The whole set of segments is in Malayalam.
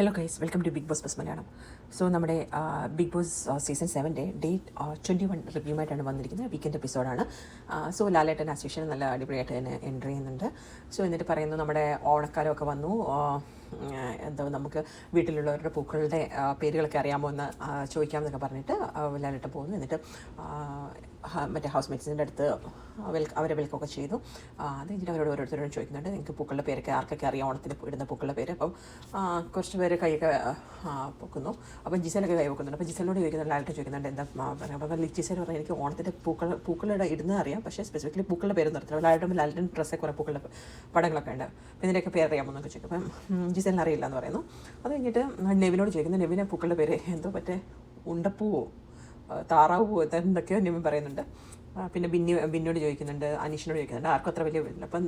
Hello guys welcome to Bigg Boss buzz Malayalam so നമ്മുടെ ബിഗ് ബോസ് സീസൺ സെവന്റെ ഡേറ്റ് ട്വന്റി വൺ റിവ്യൂമായിട്ടാണ് വന്നിരിക്കുന്നത്. വീക്കെൻഡ് എപ്പിസോഡാണ് സോ ലാലേട്ടൻ അസോസിയേഷൻ നല്ല അടിപൊളിയായിട്ട് തന്നെ എന്റർ ചെയ്യുന്നുണ്ട്. സോ എന്നിട്ട് പറയുന്നു നമ്മുടെ ഓണക്കാലമൊക്കെ വന്നു. എന്താ നമുക്ക് വീട്ടിലുള്ളവരുടെ പൂക്കളുടെ പേരുകളൊക്കെ അറിയാമോ എന്ന് ചോദിക്കാമെന്നൊക്കെ പറഞ്ഞിട്ട് ലാലേട്ടൻ പോകുന്നു. എന്നിട്ട് മറ്റേ ഹൗസ് മേറ്റ്സിന്റെ അടുത്ത് വെൽ അവരെ വെൽക്കൊക്കെ ചെയ്തു. അത് കഴിഞ്ഞിട്ട് അവരോട് ഓരോരുത്തരോടും ചോദിക്കുന്നുണ്ട് നിങ്ങൾക്ക് പൂക്കളുടെ പേരൊക്കെ ആർക്കൊക്കെ അറിയാം? ഓണത്തിന് ഇടുന്ന പൂക്കളുടെ പേര്? അപ്പം കുറച്ച് പേര് കൈയൊക്കെ പൊക്കുന്നു. അപ്പം ജിസലൊക്കെ കൈ വെക്കുന്നുണ്ട് അപ്പം ജിസലിനോട് ചോദിക്കുന്നുണ്ട് ആൾക്കാർ ചോദിക്കുന്നുണ്ട് എന്താ പറയുക പറയാം. അപ്പം ജിസൽ പറഞ്ഞാൽ എനിക്ക് ഓണത്തിന്റെ പൂക്കൾ പൂക്കളുടെ ഇടുന്നത് അറിയാം. പക്ഷേ സ്പെസിഫിക്കലി പൂക്കളുടെ പേര് നിർത്തണം ലാലിന്റെ ലാലിന്റെ ഡ്രസ്സെ കുറേ പൂക്കളുടെ പടങ്ങളൊക്കെ ഉണ്ട്. അപ്പം ഇതിന്റെയൊക്കെ പേര് അറിയാമോ എന്നൊക്കെ ചോദിക്കും. അപ്പം ജിസലിനറിയില്ല എന്ന് പറയുന്നു. അത് കഴിഞ്ഞിട്ട് നെവിനോട് ചോദിക്കുന്നു നെവിനെ പൂക്കളുടെ പേര് എന്തോ മറ്റേ ഉണ്ടപ്പൂവോ? താറാവ് പോ എന്തൊക്കെയോ അന്യമ്മ പറയുന്നുണ്ട്. പിന്നെ ബിന്നി ബിന്നിയോട് ചോദിക്കുന്നുണ്ട് അനീഷിനോട് ചോദിക്കുന്നുണ്ട്. ആർക്കും അത്ര വലിയ വിവരമില്ല. അപ്പം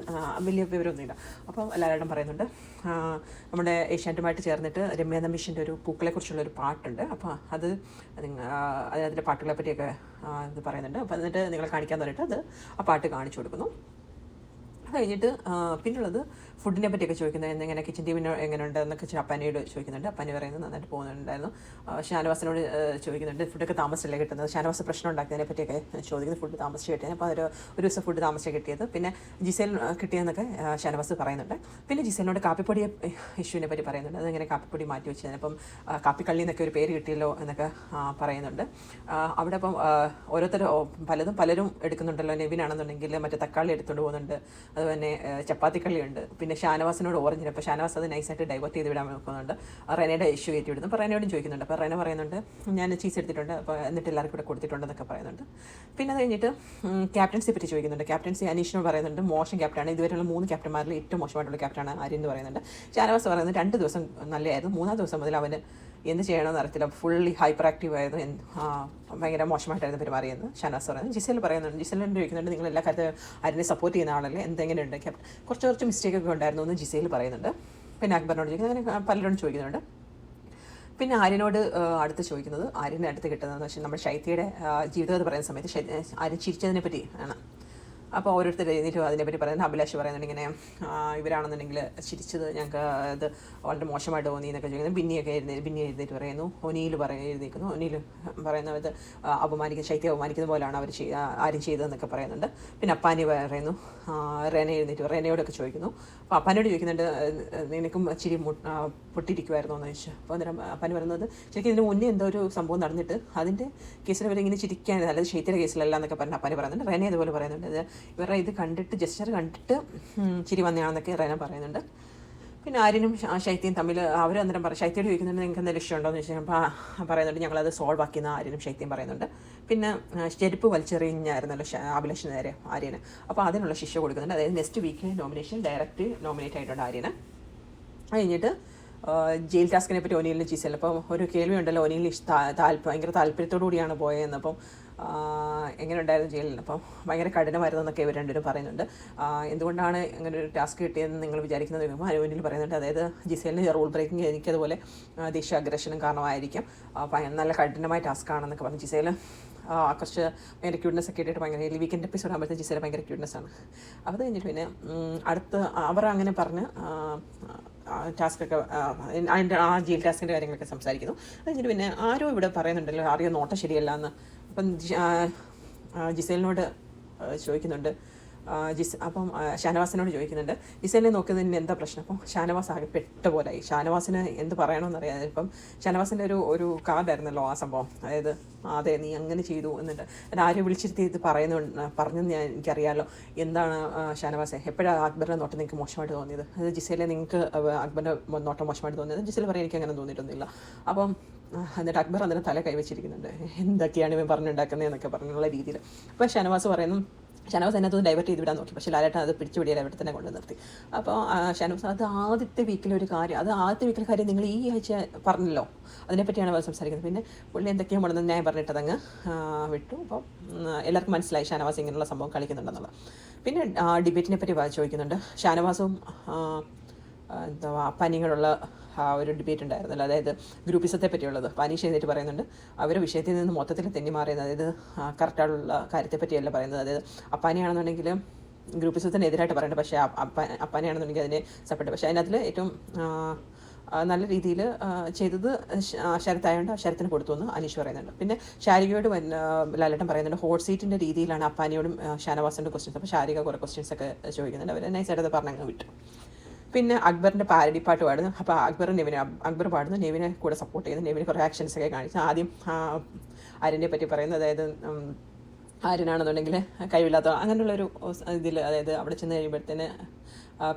വലിയ വിവരമൊന്നുമില്ല. അപ്പം എല്ലാവരും പറയുന്നുണ്ട്. നമ്മുടെ ഏഷ്യാനെറ്റുമായിട്ട് ചേർന്നിട്ട് രമ്യ നമീഷിന്റെ ഒരു പൂക്കളെക്കുറിച്ചുള്ള ഒരു പാട്ടുണ്ട്. അപ്പോൾ അത് നിങ്ങൾ ആ, അത് അതിന്റെ പാട്ടുകളെ പറ്റിയൊക്കെ ഇത് പറയുന്നുണ്ട്. അപ്പോൾ എന്നിട്ട് നിങ്ങളെ കാണിക്കാൻ പറഞ്ഞിട്ട് അത് ആ പാട്ട് കാണിച്ചു കൊടുക്കുന്നു. അത് കഴിഞ്ഞിട്ട് പിന്നുള്ളത് ഫുഡിനെ പറ്റിയൊക്കെ ചോദിക്കുന്നത്. എങ്ങനെ കിച്ചൺ ടീമിന് എങ്ങനെയുണ്ട് എന്നൊക്കെ ചോ- അപ്പാനിയോട് ചോദിക്കുന്നുണ്ട്. അപ്പാനി പറയുന്നത് നന്നായിട്ട് പോകുന്നുണ്ടായിരുന്നു. ഷാനവാസിനോട് ചോദിക്കുന്നുണ്ട് ഫുഡൊക്കെ താമസിച്ചല്ലേ കിട്ടുന്നത്? ഷാനവാസ് പ്രശ്നം ഉണ്ടാക്കിയതിനെ പറ്റിയൊക്കെ ചോദിക്കുന്നത് ഫുഡ് താമസിച്ച് കിട്ടിയത് അപ്പോൾ അതൊരു ഒരു ദിവസം ഫുഡ് താമസിച്ച് കിട്ടിയത്. പിന്നെ ജിസേൽ കിട്ടിയെന്നൊക്കെ ഷാനവാസ് പറയുന്നുണ്ട്. പിന്നെ ജിസേലിനോട് കാപ്പിപ്പൊടി ഇഷ്യൂവിനെ പറ്റി പറയുന്നുണ്ട്. അതെങ്ങനെ കാപ്പിപ്പൊടി മാറ്റി വെച്ചത് അപ്പം കാപ്പി കാപ്പിക്കള്ളി എന്നൊക്കെ ഒരു പേര് കിട്ടിയല്ലോ എന്നൊക്കെ പറയുന്നുണ്ട്. അവിടെ അപ്പം ഓരോരുത്തരും പലതും പലരും എടുക്കുന്നുണ്ടല്ലോ. നെവിനാണെന്നുണ്ടെങ്കിൽ മറ്റേ തക്കാളി എടുത്തുകൊണ്ട് പോകുന്നുണ്ട്. അതുപോലെ ആ, ചപ്പാത്തിക്കള്ളിയുണ്ട്. പിന്നെ ഷാനവാസിനോട് ഓറഞ്ചിന്. അപ്പോൾ ഷാനവാസ് അത് നൈസായിട്ട് ഡൈവേർട്ട് ചെയ്ത് വിടാൻ നോക്കുന്നുണ്ട്. റെനയുടെ ഇഷ്യൂ ഏറ്റി വിടുന്നു അപ്പോൾ റെനയോടും ചോദിക്കുന്നുണ്ട്. അപ്പോൾ റെന പറയുന്നുണ്ട് ഞാൻ ചീസ് എടുത്തിട്ടുണ്ട്. അപ്പോൾ എന്നിട്ട് എല്ലാവർക്കും കൂടെ കൊടുത്തിട്ടുണ്ടെന്നൊക്കെ പറയുന്നുണ്ട്. പിന്നെ അത് കഴിഞ്ഞിട്ട് ക്യാപ്റ്റൻസിയെ പറ്റി ചോദിക്കുന്നുണ്ട്. ക്യാപ്റ്റൻസി അനീഷിനോട് പറയുന്നുണ്ട് മോശം ക്യാപ്റ്റനാണ് ഇതുവരെയുള്ള മൂന്ന് ക്യാപ്റ്റന്മാരിൽ ഏറ്റവും മോശമായിട്ടുള്ള ക്യാപ്റ്റനാണ് ആര്യൻ എന്ന് പറയുന്നുണ്ട്. ഷാനവാസ് പറയുന്നത് രണ്ട് ദിവസം നല്ലതായിരുന്നു. മൂന്നാം ദിവസം മുതൽ അവന് എന്ത് ചെയ്യണമെന്ന് അറിയത്തില്ല. ഫുള്ളി ഹൈപ്പർ ആക്റ്റീവ് ആയിരുന്നു ഭയങ്കര മോശമായിട്ടായിരുന്നു പെരുമാറിയെന്ന് ഷനാസ് പറയുന്നത് ജിസൽ പറയുന്നുണ്ട്. ജിസലിന്റെ ചോദിക്കുന്നുണ്ട് നിങ്ങൾ എല്ലാ കാര്യത്തിലും അതിനെ സപ്പോർട്ട് ചെയ്യുന്ന ആളല്ലേ? എന്തെങ്ങനെയുണ്ട്? ക്യാപ്റ്റൻ കുറച്ച് കുറച്ച് മിസ്റ്റേക്ക് ഒക്കെ ഉണ്ടായിരുന്നു എന്ന് ജിസയിൽ പറയുന്നുണ്ട്. പിന്നെ അക്ബറിനോട് ചോദിക്കുന്നത് അങ്ങനെ പലരോടും ചോദിക്കുന്നുണ്ട്. പിന്നെ ആര്യനോട് അടുത്ത് ചോദിക്കുന്നത് ആര്യന്റെ അടുത്ത് കിട്ടുന്നതെന്ന് വെച്ചാൽ നമ്മുടെ ശൈത്യയുടെ ജീവിതം എന്ന് പറയുന്ന സമയത്ത് ആര്യൻ ചിരിച്ചതിനെ പറ്റി ആണ്. അപ്പോൾ ഓരോരുത്തർ എഴുതിയിട്ട് അതിനെപ്പറ്റി പറയുന്നത് അഭിലാഷ് പറയുന്നുണ്ട് ഇങ്ങനെ ഇവരാണെന്നുണ്ടെങ്കിൽ ചിരിച്ചത് ഞങ്ങൾക്ക് അത് വളരെ മോശമായിട്ട് തോന്നി എന്നൊക്കെ ചോദിക്കുന്നത് ബിന്നിയൊക്കെ എഴുതി ബിന്നി എഴുതിയിട്ട് പറയുന്നു ഒനിയിൽ പറയ എഴുതിയിരിക്കുന്നു ഒനിയിൽ പറയുന്നത് അപമാനിക്കുന്ന ശൈത്യം അപമാനിക്കുന്ന പോലെയാണ് അവർ ആരും ചെയ്തതെന്നൊക്കെ പറയുന്നുണ്ട്. പിന്നെ അപ്പാനി പറയുന്നു റേന എഴുന്നേറ്റ് റേനയോടൊക്കെ ചോദിക്കുന്നു. അപ്പോൾ അപ്പാനോട് ചോദിക്കുന്നുണ്ട് "ഏഹ്, നിനക്കും ചിരി പൊട്ടിരിക്കുമായിരുന്നു എന്ന് ചോദിച്ചു. അപ്പോൾ അന്നേരം അപ്പാനി പറയുന്നത് ശരിക്കും ഇതിന് മുന്നേ എന്തോ ഒരു സംഭവം നടന്നിട്ട് അതിന്റെ കേസിൽ അവരിങ്ങനെ ചിരിക്കാൻ അല്ലാതെ ശൈത്യയുടെ കേസിലല്ല എന്നൊക്കെ പറഞ്ഞു അപ്പാനി പറയുന്നുണ്ട്. റേന ഇതുപോലെ പറയുന്നുണ്ട് ഇവരുടെ ഇത് കണ്ടിട്ട് ജസ്റ്റർ കണ്ടിട്ട് ചിരി വന്നതാണെന്നൊക്കെ റെന പറയുന്നുണ്ട്. പിന്നെ ആര്യനും ശൈത്യയും തമ്മിൽ അവർ അന്നേരം പറയും ശൈത്യയോട് ചോദിക്കുന്നുണ്ട് നിങ്ങൾക്ക് എന്തെങ്കിലും ഇഷ്ടമുണ്ടോ എന്ന് ചോദിച്ചാൽ പറയുന്നുണ്ട്. ഞങ്ങളത് സോൾവ് ആക്കിയെന്ന് ആര്യനും ശൈത്യം പറയുന്നുണ്ട്. പിന്നെ ചെരുപ്പ് വലിച്ചെറിഞ്ഞായിരുന്നല്ലോ അഭിലാഷിന് നേരെ ആര്യന്. അപ്പോൾ അതിനുള്ള ശിക്ഷ കൊടുക്കുന്നുണ്ട്. അതായത് നെക്സ്റ്റ് വീക്കിൽ നോമിനേഷൻ ഡയറക്റ്റ് നോമിനേറ്റ് ആയിട്ടുണ്ട് ആര്യന്. അത് കഴിഞ്ഞിട്ട് ജയിൽ ടാസ്കിനെ പറ്റി ഒനിയിലും ചീസല്ല അപ്പം ഒരു കേൾവി ഉണ്ടല്ലോ ഒനിയിൽ താല്പര്യം ഭയങ്കര താല്പര്യത്തോടു കൂടിയാണ് പോയതെന്ന്. അപ്പം എങ്ങനെ ഉണ്ടായിരുന്നു ജയിലിൽ? അപ്പം ഭയങ്കര കഠിനമായിരുന്നു എന്നൊക്കെ ഇവർ രണ്ടുപേരും പറയുന്നുണ്ട്. എന്തുകൊണ്ടാണ് അങ്ങനെ ഒരു ടാസ്ക് കിട്ടിയതെന്ന് നിങ്ങൾ വിചാരിക്കുന്നത്? അനുവിനിൽ പറയുന്നുണ്ട്. അതായത് ജിസേലിന് റൂൾ ബ്രേക്കിംഗ് എനിക്കതുപോലെ ദേശീയ അഗ്രഷനും കാരണമായിരിക്കും. നല്ല കഠിനമായ ടാസ്ക് ആണെന്നൊക്കെ പറഞ്ഞു ജിസേൽ കുറച്ച് ഭയങ്കര ക്യൂട്ട്നെസ് ഒക്കെ ഇട്ടിട്ട് ഭയങ്കര വീക്കെൻഡ് എപ്പിസോഡ് ആകുമ്പോഴത്തെ ജിസേല ഭയങ്കര ക്യൂട്ട്നെസ് ആണ്. അത് കഴിഞ്ഞിട്ട് പിന്നെ അടുത്ത് അവർ അങ്ങനെ പറഞ്ഞ് ടാസ്ക് ഒക്കെ ആ, അതിന്റെ ആ ജയിൽ ടാസ്കിന്റെ കാര്യങ്ങളൊക്കെ സംസാരിക്കുന്നു. അത് കഴിഞ്ഞിട്ട് പിന്നെ ആരോ ഇവിടെ പറയുന്നുണ്ടല്ലോ ആരെയോ നോട്ടം ശരിയല്ല എന്ന്. അപ്പം ജിസേലിനോട് ചോദിക്കുന്നുണ്ട് ജിസ് അപ്പം ഷാനവാസിനോട് ചോദിക്കുന്നുണ്ട് ജിസേലിനെ നോക്കിയതിന് എന്താ പ്രശ്നം? അപ്പം ഷാനവാസ് ആകെ പെട്ട പോലായി. ഷാനവാസിന് എന്ത് പറയണമെന്ന് അറിയാതെ ഇപ്പം ഷാനവാസിന്റെ ഒരു ഒരു കാർഡായിരുന്നല്ലോ ആ സംഭവം. അതായത് അതെ നീ അങ്ങനെ ചെയ്തു എന്നിട്ട് എന്നെ ആരും വിളിച്ചിരുത്തി ഇത് പറയുന്നു പറഞ്ഞെന്ന് ഞാൻ എനിക്കറിയാമല്ലോ എന്താണ് ഷാനവാസെ? എപ്പോഴാണ് അക്ബറിന്റെ നോട്ടം നിങ്ങൾക്ക് മോശമായിട്ട് തോന്നിയത്? അത് ജിസേലെ നിങ്ങൾക്ക് അക്ബറിന്റെ നോട്ടം മോശമായിട്ട് തോന്നിയത്? ജിസേൽ പറയാൻ എനിക്ക് അങ്ങനെ തോന്നിയിട്ടൊന്നുമില്ല. അപ്പം എന്നിട്ട് അക്ബർ അന്നേരം തല കൈവച്ചിരിക്കുന്നുണ്ട് എന്തൊക്കെയാണ് ഇവൻ പറഞ്ഞുണ്ടാക്കുന്നതെന്നൊക്കെ പറഞ്ഞുള്ള രീതിയിൽ അപ്പം ഷാനവാസ് പറയുന്നു ഷാനവാസ് അതിനകത്ത് ഡൈവേർട്ട് ചെയ്ത് വിടാൻ നോക്കി. പക്ഷേ ലാലേട്ടൻ അത് പിടിച്ചു പിടിയാൽ അവിടെ തന്നെ കൊണ്ട് നിർത്തി. അപ്പോൾ ഷാനവാസ് അത് ആദ്യത്തെ വീക്കിലെ ഒരു കാര്യം. അത് ആദ്യത്തെ വീക്കിലെ കാര്യം നിങ്ങൾ ഈ ആഴ്ച പറഞ്ഞല്ലോ. അതിനെപ്പറ്റിയാണ് അവർ സംസാരിക്കുന്നത്. പിന്നെ പുള്ളി എന്തൊക്കെയാണ് മുടന്ന് ഞാൻ പറഞ്ഞിട്ട് അതങ്ങ് വിട്ടു. അപ്പോൾ എല്ലാവർക്കും മനസ്സിലായി ഷാനവാസ് ഇങ്ങനെയുള്ള സംഭവം കളിക്കുന്നുണ്ടെന്നുള്ളത്. പിന്നെ ഡിബേറ്റിനെ പറ്റി ചോദിക്കുന്നുണ്ട്. ഷാനവാസും എന്താ പനികളുള്ള ആ ഒരു ഡിബേറ്റ് ഉണ്ടായിരുന്നല്ലോ. അതായത് ഗ്രൂപ്പിസത്തെ പറ്റിയുള്ളത്. പാനീഷ് എഴുന്നേറ്റ് പറയുന്നുണ്ട്. അവർ വിഷയത്തിൽ നിന്ന് മൊത്തത്തിൽ തെന്നി മാറിയത് അതായത് കറക്റ്റായിട്ടുള്ള കാര്യത്തെ പറ്റിയല്ല പറയുന്നത്. അതായത് അപ്പാനിയാണെന്നുണ്ടെങ്കിൽ ഗ്രൂപ്പിസത്തിന് എതിരായിട്ട് പറയുന്നത് പക്ഷേ അപ്പ അപ്പാനെയാണെന്നുണ്ടെങ്കിൽ അതിനെ സപ്പോർട്ട് പക്ഷേ അതിനകത്തിൽ ഏറ്റവും നല്ല രീതിയിൽ ചെയ്തത് ശരത്തായതുകൊണ്ട് ശരത്തിന് കൊടുത്തു എന്ന് അനീഷ് പറയുന്നുണ്ട്. പിന്നെ ശാരികയോട് ലാലേട്ടൻ പറയുന്നുണ്ട്. ഹോട്ട് സീറ്റിന്റെ രീതിയിലാണ് അപ്പാനിയോടും ഷാനവാസിന്റെ ക്വസ്റ്റ്യൻസ് അപ്പോൾ ശാരിക കുറേ ക്വസ്റ്റ്യൻസ് ഒക്കെ ചോദിക്കുന്നുണ്ട്. അവർ നൈസായിട്ട് അത് പറഞ്ഞങ്ങ് വിട്ടു. പിന്നെ അക്ബറിന്റെ പാരഡി പാട്ട് പാടുന്നു. അപ്പോൾ അക്ബർ നെവിനെ അക്ബർ പാടുന്നു. നെവിനെ കൂടെ സപ്പോർട്ട് ചെയ്യുന്നു. നെവിന് കുറേ ആക്ഷൻസ് ഒക്കെ കാണിച്ചു. ആദ്യം ആര്യനെ പറ്റി പറയുന്നത് അതായത് ആരനാണെന്നുണ്ടെങ്കിൽ കഴിവില്ലാത്ത അങ്ങനെയുള്ളൊരു ഇതിൽ അതായത് അവിടെ ചെന്ന് കഴിയുമ്പോഴത്തേന്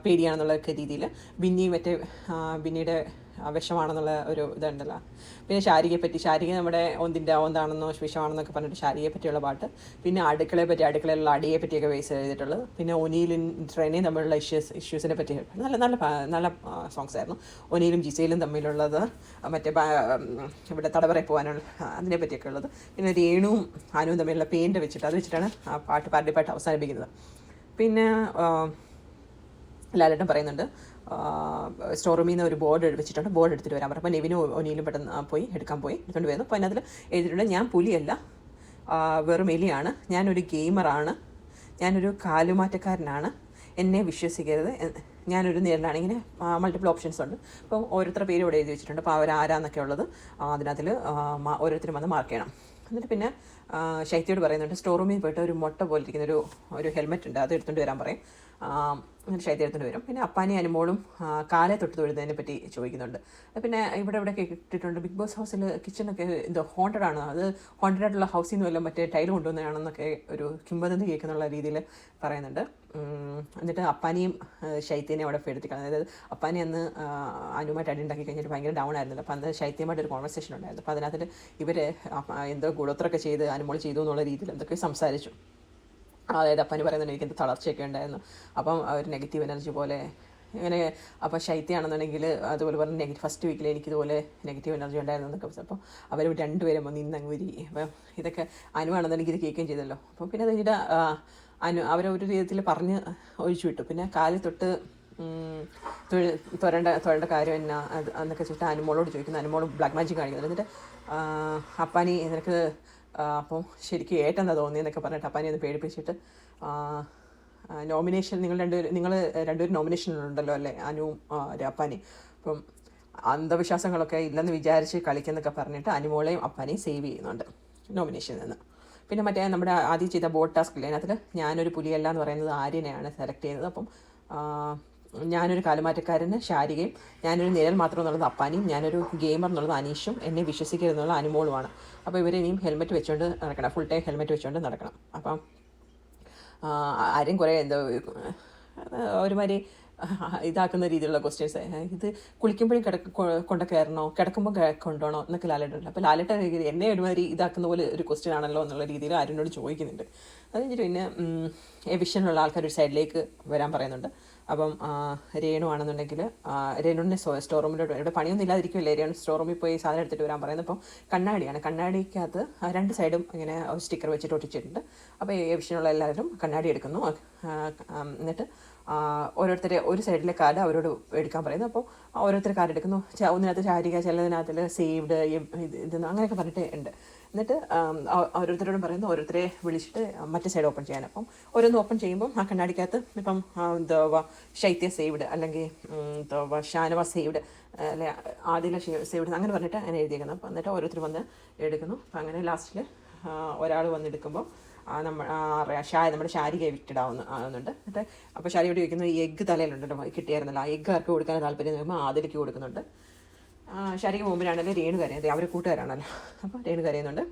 പേടിയാണെന്നുള്ള രീതിയിൽ ബിന്നി മറ്റേ ബിന്നിയുടെ വിഷമാണെന്നുള്ള ഒരു ഇതുണ്ടല്ലോ. പിന്നെ ശാരികയെ പറ്റി ശാരിക നമ്മുടെ ഒന്നിന്റെ ഒന്നാണെന്നോ വിഷമാണെന്നൊക്കെ പറഞ്ഞിട്ട് ശാരികയെ പറ്റിയുള്ള പാട്ട്. പിന്നെ അടുക്കളയെ പറ്റി അടുക്കളയിലുള്ള അടിയെ പറ്റിയൊക്കെ ബേസ് ചെയ്തിട്ടുള്ളത്. പിന്നെ ഒനിയിലും ട്രെയിനിയും തമ്മിലുള്ള ഇഷ്യൂസ് ഇഷ്യൂസിനെ പറ്റി നല്ല നല്ല നല്ല സോങ്സ് ആയിരുന്നു. ഒനിയിലും ജിസയിലും തമ്മിലുള്ളത് മറ്റേ ഇവിടെ തടവറയിൽ പോകാനുള്ള അതിനെ പറ്റിയൊക്കെ ഉള്ളത്. പിന്നെ രേണുവും അനുവും തമ്മിലുള്ള പെയിന്റ് വെച്ചിട്ട് അത് വെച്ചിട്ടാണ് ആ പാട്ട് പാരഡി പാട്ട് അവസാനിപ്പിക്കുന്നത്. പിന്നെ ലാലേട്ടൻ പറയുന്നുണ്ട് സ്റ്റോർ റൂമിൽ നിന്ന് ഒരു ബോർഡ് വെച്ചിട്ടുണ്ട് ബോർഡ് എടുത്തിട്ട് വരാൻ പറഞ്ഞു. അപ്പോൾ നെവിനും ഒനിയിലും പെട്ടെന്ന് പോയി എടുക്കാൻ പോയി എടുത്തുകൊണ്ട് വരുന്നു. അപ്പോൾ അതിനകത്ത് എഴുതിയിട്ടുണ്ട് ഞാൻ പുലിയല്ല വെറും എലിയാണ് ഞാനൊരു ഗെയിമറാണ് ഞാനൊരു കാലുമാറ്റക്കാരനാണ് എന്നെ വിശ്വസിക്കരുത് ഞാനൊരു നേരിലാണ് മൾട്ടിപ്പിൾ ഓപ്ഷൻസ് ഉണ്ട്. അപ്പോൾ ഓരോരുത്തരുടെ പേര് ഇവിടെ എഴുതി വെച്ചിട്ടുണ്ട്. അപ്പോൾ അവരാരാന്നൊക്കെ ഉള്ളത് അതിനകത്തിൽ ഓരോരുത്തരും വന്ന് മാർക്ക് ചെയ്യണം. എന്നിട്ട് പിന്നെ ശൈത്യോട് പറയുന്നുണ്ട് സ്റ്റോർ റൂമിൽ പോയിട്ട് ഒരു മുട്ട പോലെ ഇരിക്കുന്ന ഒരു ഒരു ഹെൽമെറ്റ് ഉണ്ട് അത് എടുത്തുകൊണ്ട് വരാൻ പറയും. ആ, എന്നിട്ട് ശൈത്യ എടുത്തുകൊണ്ട് വരും. പിന്നെ അപ്പാനി അനുമോളും കാലെ തൊട്ട് തൊഴുന്നതിനെ പറ്റി ചോദിക്കുന്നുണ്ട്. പിന്നെ ഇവിടെ ഇവിടെ കേട്ടിട്ടുണ്ട് ബിഗ് ബോസ് ഹൗസിൽ കിച്ചണൊക്കെ എന്തോ ഹോണ്ടഡ് ആണ്. അത് ഹോണ്ടഡ് ആയിട്ടുള്ള ഹൗസിൽ നിന്ന് വല്ല മറ്റേ ടൈൽ കൊണ്ടുവന്നതാണെന്നൊക്കെ ഒരു കിംബദന്തി കേൾക്കുന്നുള്ള രീതിയിൽ പറയുന്നുണ്ട്. എന്നിട്ട് അപ്പാനിയും ശൈത്യനെ അവിടെ കളഞ്ഞു അതായത് അപ്പാനി അന്ന് അനുമായിട്ട് അടി ഉണ്ടാക്കി കഴിഞ്ഞിട്ട് ഭയങ്കര ഡൗൺ ആയിരുന്നല്ലോ. അപ്പോൾ അന്ന് ശൈത്യമായിട്ട് ഒരു കോൺവെർസേഷൻ ഉണ്ടായിരുന്നു. അപ്പോൾ അതിനകത്ത് ഇവർ എന്തോ ഗുണത്രൊക്കെ ചെയ്ത് അനുമോൾ ചെയ്തു എന്നുള്ള രീതിയിൽ എന്തൊക്കെ സംസാരിച്ചു. അതായത് അപ്പന് പറയുന്നുണ്ട് എനിക്ക് എന്ത് തളർച്ചയൊക്കെ ഉണ്ടായിരുന്നു. അപ്പം ഒരു നെഗറ്റീവ് എനർജി പോലെ ഇങ്ങനെ അപ്പോൾ ശൈത്യമാണെന്നുണ്ടെങ്കിൽ അതുപോലെ പറഞ്ഞ് നെഗറ്റീവ് ഫസ്റ്റ് വീക്കിൽ എനിക്ക് ഇതുപോലെ നെഗറ്റീവ് എനർജി ഉണ്ടായിരുന്നു എന്നൊക്കെ അപ്പോൾ അവർ രണ്ടുപേരും വന്ന് ഇന്ന് അങ്ങ് വരി. അപ്പം ഇതൊക്കെ അനുവാണെന്നുണ്ടെങ്കിൽ ഇത് കേൾക്കുകയും ചെയ്തല്ലോ. അപ്പോൾ പിന്നെ അത് കഴിഞ്ഞിട്ട് അനു അവരെ ഒരു രീതിയിൽ പറഞ്ഞ് ഒഴിച്ചു വിട്ടു. പിന്നെ കാലിൽ തൊട്ട് തൊഴിൽ തൊഴ- തൊഴേണ്ട കാര്യം എന്നാ അത് എന്നൊക്കെ ചോദിച്ചിട്ട് അനുമോളോട് ചോദിക്കുന്നു. അനുമോൾ ബ്ലാക്ക് മാജിക് കാണിക്കുന്നത് എന്നിട്ട് അപ്പാനി നിനക്ക് അപ്പോൾ ശരിക്കും ഏറ്റെന്താ തോന്നിയെന്നൊക്കെ പറഞ്ഞിട്ട് അപ്പനെ ഒന്ന് പേടിപ്പിച്ചിട്ട് നോമിനേഷൻ നിങ്ങൾ രണ്ടുപേരും നിങ്ങൾ രണ്ടുപേരും നോമിനേഷനിലുണ്ടല്ലോ അല്ലേ? അനുവും അപ്പാനി. അപ്പം അന്ധവിശ്വാസങ്ങളൊക്കെ ഇല്ലെന്ന് വിചാരിച്ച് കളിക്കുന്നൊക്കെ പറഞ്ഞിട്ട് അനുമോളെയും അപ്പാനെയും സേവ് ചെയ്യുന്നുണ്ട് നോമിനേഷനിൽ നിന്ന്. പിന്നെ മറ്റേ നമ്മുടെ ആദ്യം ചെയ്ത ബോട്ട് ടാസ്ക് ഇല്ലേ? അതിനകത്തിൽ ഞാനൊരു പുലിയല്ല എന്ന് പറയുന്നത് ആര്യനെയാണ് സെലക്ട് ചെയ്യുന്നത്. അപ്പം ഞാനൊരു കാലുമാറ്റക്കാരന് ശാരികയും ഞാനൊരു നിഴൽ മാത്രം എന്നുള്ളത് അപ്പാനിയും ഞാനൊരു ഗെയിമർ എന്നുള്ളത് അനീഷും എന്നെ വിശ്വസിക്കരുതെന്നുള്ള അനുമോളുമാണ്. അപ്പോൾ ഇവർ ഇനിയും ഹെൽമെറ്റ് വെച്ചുകൊണ്ട് നടക്കണം ഫുൾ ടൈം ഹെൽമെറ്റ് വെച്ചുകൊണ്ട് നടക്കണം. അപ്പം ആരും കുറേ എന്തോ ഒരുമാതിരി ഇതാക്കുന്ന രീതിയിലുള്ള ക്വസ്റ്റ്യൻസ് ഇത് കുളിക്കുമ്പോഴും കിടക്ക കൊണ്ട കയറണോ കിടക്കുമ്പോൾ കൊണ്ടോണോ എന്നൊക്കെ ലാലേട്ടുണ്ട് അപ്പോൾ ലാലേട്ട എന്നെ ഒരുമാതിരി ഇതാക്കുന്ന പോലെ ഒരു ക്വസ്റ്റ്യൻ ആണല്ലോ എന്നുള്ള രീതിയിൽ ആര്യനോട് ചോദിക്കുന്നുണ്ട്. അത് കഴിഞ്ഞിട്ട് പിന്നെ എവിഷനുള്ള ആൾക്കാർ ഒരു സൈഡിലേക്ക് വരാൻ പറയുന്നുണ്ട്. അപ്പം രേണു ആണെന്നുണ്ടെങ്കിൽ രേണുവിന്റെ സ്റ്റോർ റൂമിലോട്ട് ഇവിടെ പണിയൊന്നും ഇല്ലാതിരിക്കുമല്ലേ? രേണു സ്റ്റോർ റൂമിൽ പോയി സാധനം എടുത്തിട്ട് വരാൻ പറയുന്നത്. അപ്പം കണ്ണാടിയാണ്. കണ്ണാടിക്കകത്ത് രണ്ട് സൈഡും ഇങ്ങനെ സ്റ്റിക്കർ വെച്ചിട്ട് ഒട്ടിച്ചിട്ടുണ്ട്. അപ്പോൾ എവിഷനുള്ള എല്ലാവരും കണ്ണാടി എടുക്കുന്നു. എന്നിട്ട് ഓരോരുത്തരെ ഒരു സൈഡിലെ കാർഡ് അവരോട് എടുക്കാൻ പറയുന്നു. അപ്പോൾ ഓരോരുത്തർ കാർഡ് എടുക്കുന്നു. ഒന്നിനകത്ത് ചാരിക ചിലതിനകത്തിൽ സേവ്ഡ് ഇത് അങ്ങനെയൊക്കെ പറഞ്ഞിട്ട് ഉണ്ട്. എന്നിട്ട് ഓരോരുത്തരോടും പറയുന്നു ഓരോരുത്തരെ വിളിച്ചിട്ട് മറ്റേ സൈഡ് ഓപ്പൺ ചെയ്യാൻ. അപ്പം ഓരോന്ന് ഓപ്പൺ ചെയ്യുമ്പം ആ കണ്ണാടിക്കകത്ത് ഇപ്പം എന്തോ ശൈത്യ സേവ്ഡ് അല്ലെങ്കിൽ എന്തോ ഷാനവ സേവ്ഡ് അല്ലെ ആദില സേവ്ഡ് അങ്ങനെ പറഞ്ഞിട്ട് അങ്ങനെ എഴുതിയേക്കുന്നത് അപ്പം എന്നിട്ട് ഓരോരുത്തർ വന്ന് എടുക്കുന്നു. അപ്പം അങ്ങനെ ലാസ്റ്റിൽ ഒരാൾ വന്നെടുക്കുമ്പോൾ ആ നമ്മ ആ അറിയാം ഷായ നമ്മുടെ ശാരിക എവിക്റ്റഡ് ആവുന്ന ആവുന്നുണ്ട്. എന്നിട്ട് അപ്പോൾ ശാരിയോട് ചോദിക്കുന്നു ഈ എഗ്ഗ് തലയിലുണ്ടല്ലോ കിട്ടിയായിരുന്നല്ലോ? ആ എഗ്ഗ് ആർക്ക് കൊടുക്കാൻ താല്പര്യം എന്ന് പറയുമ്പോൾ ആദിലേക്ക് കൊടുക്കുന്നുണ്ട്. ശാരിക മുമ്പിലാണെങ്കിൽ രേണു കരയുന്നത്. അവർ കൂട്ടുകാരാണല്ലോ. അപ്പോൾ രേണു കരയുന്നുണ്ട്.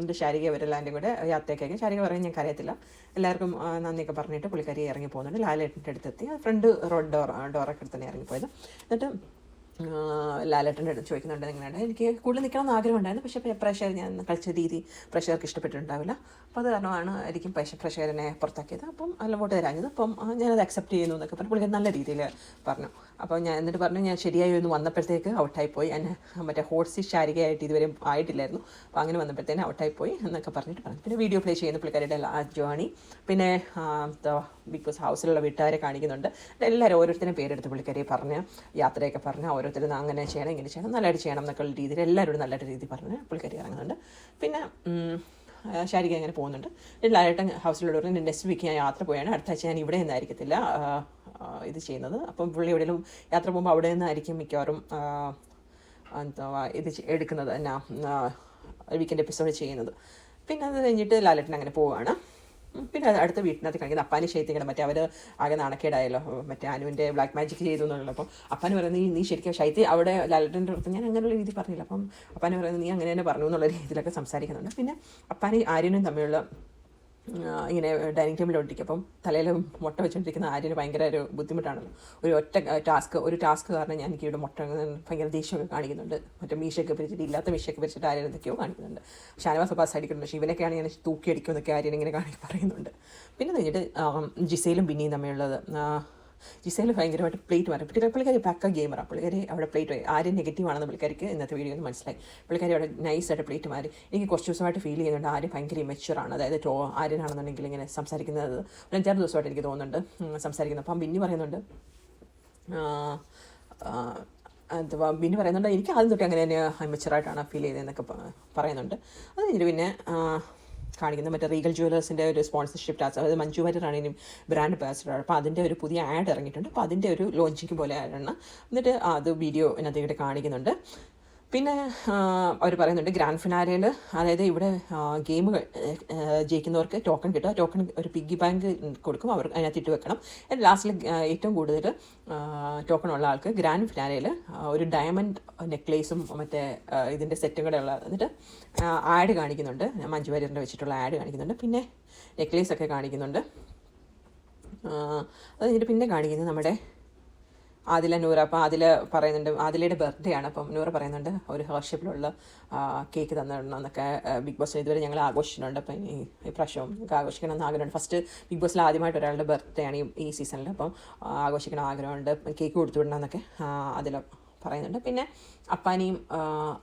എന്റെ ശാരിക? അവരെല്ലാവരും കൂടെ യാത്രയ്ക്കൊക്കെ ശാരിക പറയും ഞാൻ കരയത്തില്ല. എല്ലാവർക്കും നന്ദിയൊക്കെ പറഞ്ഞിട്ട് പുള്ളിക്കരി ഇറങ്ങി പോകുന്നുണ്ട്. ലാലേട്ടന്റെ അടുത്തെത്തി. ഫ്രണ്ട് റോഡ് ഡോർ ഡോറൊക്കെ അടുത്ത് തന്നെ ഇറങ്ങിപ്പോയത് എന്നിട്ട് ലാലേട്ടന്റെ അടുത്ത് ചോദിക്കുന്നുണ്ട് നിങ്ങളുടെ എനിക്ക് കൂടുതൽ നിൽക്കണം എന്ന് ആഗ്രഹമുണ്ടായിരുന്നു പക്ഷേ പ്രഷർ ഞാൻ കളിച്ച രീതി പ്രഷർക്ക് ഇഷ്ടപ്പെട്ടിട്ടുണ്ടാവില്ല. അപ്പോൾ അത് കാരണമാണ് ആയിരിക്കും പ്രഷർ പ്രഷറിനെ പുറത്താക്കിയത്. അപ്പം അല്ല വോട്ട് തരാഞ്ഞത്. അപ്പം ഞാനത് അക്സെപ്റ്റ് ചെയ്യുന്നു എന്നൊക്കെ പറഞ്ഞു പുള്ളിക്കാരി നല്ല രീതിയിൽ പറഞ്ഞു. അപ്പോൾ ഞാൻ എന്നിട്ട് പറഞ്ഞു ഞാൻ ശരിയായി ഒന്ന് വന്നപ്പോഴത്തേക്ക് ഔട്ടായി പോയി. ഞാൻ മറ്റേ ഹോട്ട്സി ശാരികയായിട്ട് ഇതുവരെ ആയിട്ടില്ലായിരുന്നു. അപ്പോൾ അങ്ങനെ വന്നപ്പോഴത്തേന് ഔട്ടായി പോയി എന്നൊക്കെ പറഞ്ഞിട്ട് പറഞ്ഞു. പിന്നെ വീഡിയോ പ്ലേ ചെയ്യുന്ന പുള്ളിക്കാരുടെ ആ ജേണി. പിന്നെ ബിഗ് ബോസ് ഹൗസിലുള്ള വീട്ടുകാരെ കാണിക്കുന്നുണ്ട്. എല്ലാവരും ഓരോരുത്തരും പേരെടുത്ത് പുള്ളിക്കാരെ പറഞ്ഞ് യാത്രയൊക്കെ പറഞ്ഞ് ഓരോരുത്തരും അങ്ങനെ ചെയ്യണം ഇങ്ങനെ ചെയ്യണം നല്ലതായിട്ട് ചെയ്യണം എന്നൊക്കെ ഉള്ള രീതിയിൽ എല്ലാവരോടും നല്ലൊരു രീതി പറഞ്ഞ് പുള്ളിക്കാരി ഇറങ്ങുന്നുണ്ട്. പിന്നെ ശാരിക അങ്ങനെ പോകുന്നുണ്ട്. ലാലേട്ടൻ ഹൗസിലുള്ളവർ നെക്സ്റ്റ് വീക്ക് ഞാൻ യാത്ര പോയാണ്. അടുത്ത ആഴ്ച ഞാൻ ഇവിടെ നിന്നായിരിക്കത്തില്ല. ഇത് ചെയ്യുന്നത്. അപ്പം പുള്ളി എവിടെയും യാത്ര പോകുമ്പോൾ അവിടെ നിന്നായിരിക്കും മിക്കവാറും എന്താ ഇത് എടുക്കുന്നത് എന്നാ വീക്കെൻഡ് എപ്പിസോഡ് ചെയ്യുന്നത്. പിന്നെ അത് കഴിഞ്ഞിട്ട് ലാലേട്ടൻ അങ്ങനെ പോവുകയാണ് പിന്നെ അടുത്ത വീട്ടിനകത്ത് കാണിക്കുന്നത് അപ്പാനി ശൈത്യങ്ങളുടെ മറ്റേ അവർ ആകെ നാണക്കേടായല്ലോ. മറ്റേ അനുവിന്റെ ബ്ലാക്ക് മാജിക് ചെയ്തു എന്നുള്ളത് അപ്പം അപ്പാന് പറയുന്നത് നീ നീ ശരിക്കും ശൈത്യ അവിടെ ലാലട്ടന്റെ അടുത്ത് ഞാൻ അങ്ങനെയുള്ള രീതി പറഞ്ഞില്ല. അപ്പം അപ്പാന് പറയുന്നത് നീ അങ്ങനെ തന്നെ പറഞ്ഞു എന്നുള്ള രീതിയിലൊക്കെ സംസാരിക്കുന്നുണ്ട്. പിന്നെ അപ്പാനും ആര്യനും തമ്മിലുള്ള ഇങ്ങനെ ഡൈനിങ് ടേബിളിലോട്ടിരിക്കും അപ്പം തലയിൽ മുട്ട വെച്ചുകൊണ്ടിരിക്കുന്ന ആര്യന് ഭയങ്കര ഒരു ബുദ്ധിമുട്ടാണല്ലോ. ഒരു ഒറ്റ ടാസ്ക് ഒരു ടാസ്ക് കാരണം ഞാൻ എനിക്ക് ഇവിടെ മുട്ട ഭയങ്കര ദേഷ്യമൊക്കെ കാണിക്കുന്നുണ്ട്. മറ്റേ മീശയൊക്കെ പിരിച്ചിട്ട് ഇല്ലാത്ത മീശയൊക്കെ പിരിച്ചിട്ട് ആര്യൻ എന്തൊക്കെയോ കാണിക്കുന്നുണ്ട്. ഷാനവാസ് അപ്പോൾ അടിക്കുന്നുണ്ട് പക്ഷേ ഇവനൊക്കെയാണ് ഞാൻ തൂക്കി തൂക്കിയടിക്കുമെന്നൊക്കെ ആര്യൻ ഇങ്ങനെ കാണി പറയുന്നുണ്ട്. പിന്നെ കഴിഞ്ഞിട്ട് ജിസയിലും ബിന്നിയും തമ്മിലുള്ളത്. ജിസയിൽ ഭയങ്കരമായിട്ട് പ്ലേറ്റ് മാറി പുള്ളിക്കാരി പുള്ളിക്കാരി പക്ക ഗെയിമറാണ് പുള്ളിക്കാരി അവിടെ പ്ലേറ്റ് ആരും നെഗറ്റീവ് ആണെന്ന് പുള്ളിക്കാരിക്ക് ഇന്നത്തെ വീഡിയോ ഒന്ന് മനസ്സിലായി. പുള്ളിക്കാരി അവിടെ നൈസായിട്ട് പ്ലേറ്റ് മാറി. എനിക്ക് കുറച്ച് ദിവസമായിട്ട് ഫീൽ ചെയ്യുന്നുണ്ട് ആരും ഭയങ്കര ഇമച്ചുവർ ആണ്. അതായത് ടോ ആര്യനാണെന്നുണ്ടെങ്കിൽ ഇങ്ങനെ സംസാരിക്കുന്നത് ഒരു അഞ്ചാറ് ദിവസമായിട്ട് എനിക്ക് തോന്നുന്നുണ്ട് സംസാരിക്കുന്നത്. അപ്പം ബിന്നി പറയുന്നുണ്ട് അഥവാ ബിന്നി പറയുന്നുണ്ട് എനിക്ക് ആദ്യം തൊട്ട് അങ്ങനെ തന്നെ മെച്ചറായിട്ടാണ് ഫീൽ ചെയ്തതെന്നൊക്കെ പറയുന്നുണ്ട്. അത് കഴിഞ്ഞിട്ട് പിന്നെ കാണിക്കുന്നത്. മറ്റേ റീഗൽ ജുവലേഴ്സിന്റെ ഒരു സ്പോൺസർഷിപ്പ് ടാസ് അതായത് മഞ്ജു വാര്യറാണ് ഇനി ബ്രാൻഡ് അംബാസിഡർ അപ്പോൾ അതിന്റെ ഒരു പുതിയ ആഡ് ഇറങ്ങിയിട്ടുണ്ട്. അപ്പോൾ അതിന്റെ ഒരു ലോഞ്ചിങ് പോലെ ആയിരുന്നു. എന്നിട്ട് അത് വീഡിയോ ഇതിനകത്ത് ഇവിടെ കാണിക്കുന്നുണ്ട്. പിന്നെ അവർ പറയുന്നുണ്ട് ഗ്രാൻഡ് ഫിനാലയിൽ അതായത് ഇവിടെ ഗെയിമുകൾ ജയിക്കുന്നവർക്ക് ടോക്കൺ കിട്ടുക. ടോക്കൺ ഒരു പിഗ്ഗി ബാങ്ക് കൊടുക്കും. അവർ അതിനകത്ത് ഇട്ട് വെക്കണം. ലാസ്റ്റിൽ ഏറ്റവും കൂടുതൽ ടോക്കൺ ഉള്ള ആൾക്ക് ഗ്രാൻഡ് ഫിനാലയിൽ ഒരു ഡയമണ്ട് നെക്ലേസും മറ്റേ ഇതിന്റെ സെറ്റും കൂടെ ഉള്ള എന്നിട്ട് ആഡ് കാണിക്കുന്നുണ്ട്. മഞ്ജു വാര്യറിന്റെ വെച്ചിട്ടുള്ള ആഡ് കാണിക്കുന്നുണ്ട്. പിന്നെ നെക്ലേസ് ഒക്കെ കാണിക്കുന്നുണ്ട്. അത് കഴിഞ്ഞിട്ട് പിന്നെ കാണിക്കുന്നത് നമ്മുടെ ആദില നൂറ അപ്പോൾ ആദില പറയുന്നുണ്ട് ആദിലയുടെ ബർത്ത്ഡേ ആണ്. അപ്പം നൂറ പറയുന്നുണ്ട് ഒരു ഹേർഷിപ്പിലുള്ള കേക്ക് തന്നിടണമെന്നൊക്കെ ബിഗ് ബോസ് ഇതുവരെ ഞങ്ങൾ ആഘോഷിച്ചിട്ടുണ്ട്. അപ്പം ഈ ഇപ്രാവശ്യം ആഘോഷിക്കണം എന്ന് ആഗ്രഹമുണ്ട്. ഫസ്റ്റ് ബിഗ് ബോസിൽ ആദ്യമായിട്ട് ഒരാളുടെ ബർത്ത്ഡേ ആണ് ഈ- സീസണിൽ അപ്പം ആഘോഷിക്കണം ആഗ്രഹമുണ്ട്. കേക്ക് കൊടുത്തു വിടണം എന്നൊക്കെ അതിൽ പറയുന്നുണ്ട്. പിന്നെ അപ്പാനിയും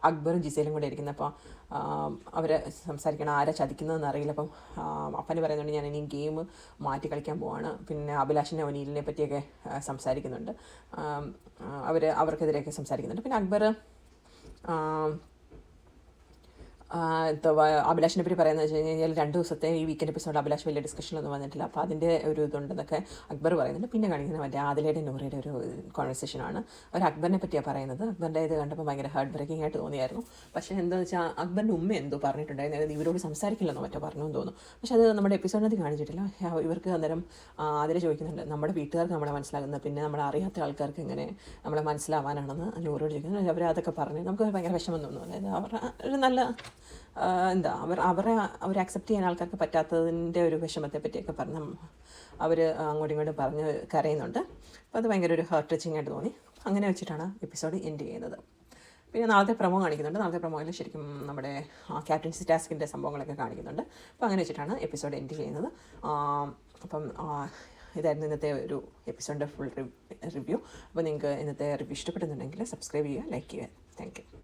അക്ബറും ജിസേലും കൂടെ ഇരിക്കുന്നത് അപ്പോൾ അവർ സംസാരിക്കണം ആരാ ചതിക്കുന്നതെന്ന് അറിയില്ല. അപ്പം അപ്പന് പറയുന്നുണ്ട് ഞാൻ ഇനി ഗെയിം മാറ്റി കളിക്കാൻ പോവാണ്. പിന്നെ അഭിലാഷിനെ ഒനീലിനെ പറ്റിയൊക്കെ സംസാരിക്കുന്നുണ്ട്. അവർ അവർക്കെതിരെയൊക്കെ സംസാരിക്കുന്നുണ്ട്. പിന്നെ അക്ബർ അഭിലാഷിനെ പറ്റി പറയുന്നത് വെച്ച് കഴിഞ്ഞാൽ രണ്ട് ദിവസത്തെ ഈ വീക്കെൻഡ് എപ്പിസോഡ് അഭിലാഷ് വലിയ ഡിസ്കഷനൊന്നും വന്നിട്ടില്ല. അപ്പോൾ അതിന്റെ ഒരു ഇതുണ്ടെന്നൊക്കെ അക്ബർ പറയുന്നുണ്ട്. പിന്നെ കാണിക്കുന്ന മറ്റേ ആദിലയുടെ നൂറയുടെ ഒരു കോൺവെർസേഷനാണ് അവർ അക്ബറിനെ പറ്റിയാണ് പറയുന്നത്. അക്ബറിന്റെ ഇത് കണ്ടപ്പോൾ ഭയങ്കര ഹാർട്ട് ബ്രേക്കിംഗ് ആയിട്ട് തോന്നിയായിരുന്നു. പക്ഷേ എന്താണെന്ന് വെച്ചാൽ അക്ബറിന്റെ ഉമ്മ എന്തോ പറഞ്ഞിട്ടുണ്ടായിരുന്നു. ഇവരോട് സംസാരിക്കില്ലെന്നോ മറ്റോ പറഞ്ഞു തോന്നുന്നു. പക്ഷേ അത് നമ്മുടെ എപ്പിസോഡിനകത്ത് കാണിച്ചിട്ടില്ല. ഇവർക്ക് അന്നേരം ആദിലെ ചോദിക്കുന്നുണ്ട്. നമ്മുടെ വീട്ടുകാർക്ക് നമ്മളെ മനസ്സിലാകുന്നത് പിന്നെ നമ്മളെ അറിയാത്ത ആൾക്കാർക്ക് എങ്ങനെ നമ്മളെ മനസ്സിലാവാനാണെന്ന്? നൂറോട് ചോദിക്കുന്നത് അവർ അതൊക്കെ പറഞ്ഞു. നമുക്ക് ഭയങ്കര വിഷമം തോന്നുന്നു. അതായത് അവരുടെ ഒരു നല്ല എന്താ അവർ അവരെ അവർ അക്സെപ്റ്റ് ചെയ്യാൻ ആൾക്കാർക്ക് പറ്റാത്തതിന്റെ ഒരു വിഷമത്തെ പറ്റിയൊക്കെ പറഞ്ഞ് അവർ അങ്ങോട്ടും ഇങ്ങോട്ടും പറഞ്ഞ് കരയുന്നുണ്ട്. അപ്പോൾ അത് ഭയങ്കര ഒരു ഹേർട്ട് ടച്ചിങ് ആയിട്ട് തോന്നി. അങ്ങനെ വെച്ചിട്ടാണ് എപ്പിസോഡ് എൻഡ് ചെയ്യുന്നത്. പിന്നെ നാളത്തെ പ്രമോ കാണിക്കുന്നുണ്ട്. നാളത്തെ പ്രമോയിൽ ശരിക്കും നമ്മുടെ ക്യാപ്റ്റൻസി ടാസ്കിന്റെ സംഭവങ്ങളൊക്കെ കാണിക്കുന്നുണ്ട്. അപ്പോൾ അങ്ങനെ വെച്ചിട്ടാണ് എപ്പിസോഡ് എൻഡ് ചെയ്യുന്നത്. അപ്പം ഇതായിരുന്നു ഇന്നത്തെ ഒരു എപ്പിസോഡിന്റെ ഫുൾ റിവ്യൂ അപ്പോൾ നിങ്ങൾക്ക് ഇന്നത്തെ റിവ്യൂ ഇഷ്ടപ്പെടുന്നുണ്ടെങ്കിൽ സബ്സ്ക്രൈബ് ചെയ്യുക ലൈക്ക് ചെയ്യുക. Thank you